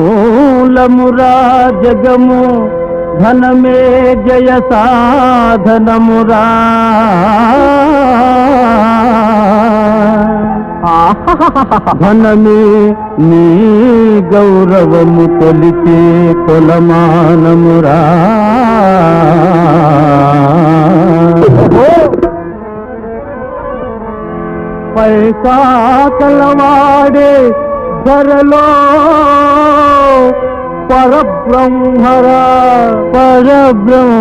ధనమూలమురా జగము ధనమే జయ సాధనమురా ధనమే నీ గౌరవము కొలిచే కొలమానమురా పైసా కలవాడే ధరలో పరబ్రహ్మరా పరబ్రహ్మరా.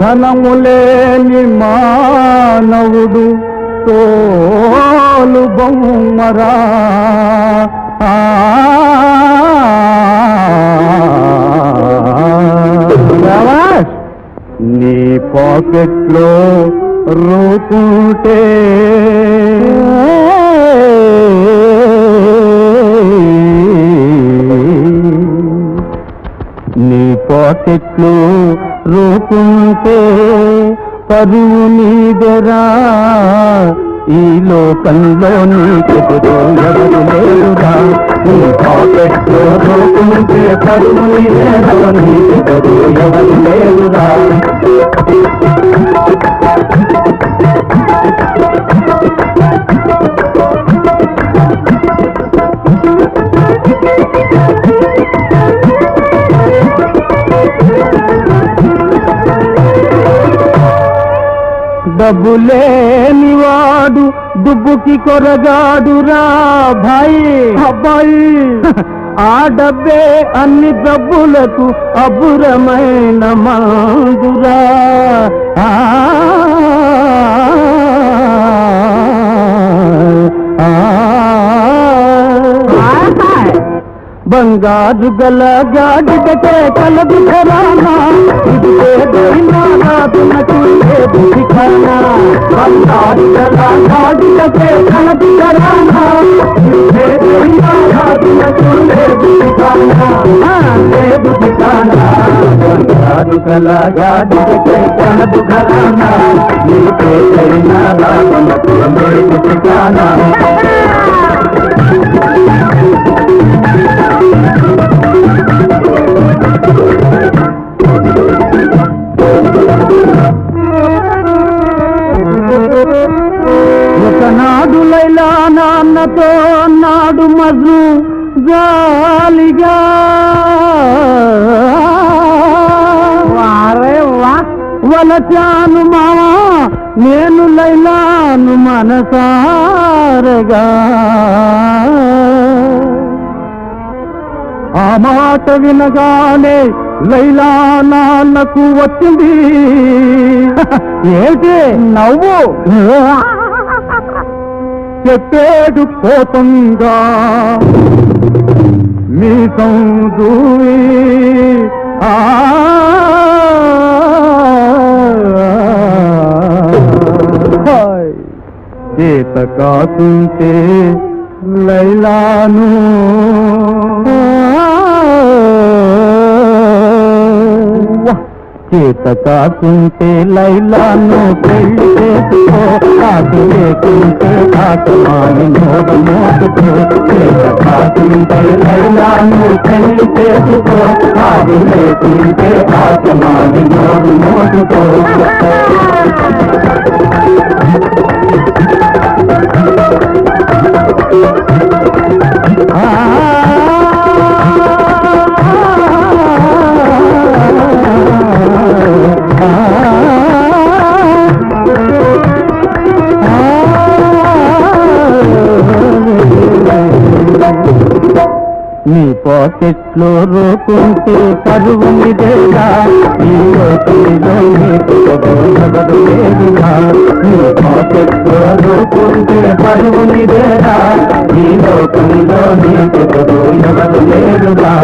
ధనములేని మానవుడు తోలు బొమ్మరా. నీ పాకెట్లో రోకుంటే. నీ పాకెట్లు రోకుంటే పరువు నీదెరా? ఈ లోకంలో నీకు ఎవరు లేరురా? నీ పాకెట్లో రోకుంటే పరువు నీదెరా? నీకు ఎవరు లేరురా? డబ్బులేని వాడు దుబ్బుకి కొరగాడురా భాయ్. అబ్బాయి. ఆ డబ్బే అన్ని డబ్బులకు అబురమైన మందురా. బంగారు గల గాడిదకే కలదు ఖరానా ఇది రాదునకు ఏది ఖానా బంగారు గల గాడిదకే కలదు ఖరానా ఇది ఏదైనా రాదునకు ఏది ఖానా ఏది ఖానా బంగారు గల గాడిదకే కలదు ఖరానా ఇది నాన్నతో నాడు మజు జాలిగా. వలచాను మావా నేను లైలాను మనసారగా. ఆ మాట వినగానే లైలా నాన్నకు వచ్చింది. ఏంటి నవ్వు? చెప్పేడు పోతుందా? మీ దూయి ఆ చేత కాకుంటే లైలాను. చేత కాకుంటే లైలాను. పెళ్ళి చేసుకో. కాకు లేకుంటే కాకమాని నోడు మోసుకో చేత చేసుకో కాకు లేకుంటే కాకమాని నోడు మోసుకో నీ పాకెట్లో రోకుంటే కరువు నిదేగా నీ లోకంలో నీకు ఎవరు లేదుగా. నీ పాకెట్లో రోకుంటే పరువు నిదేగా ఈ లోకంలో నీకు ఎవరు లేదుగా.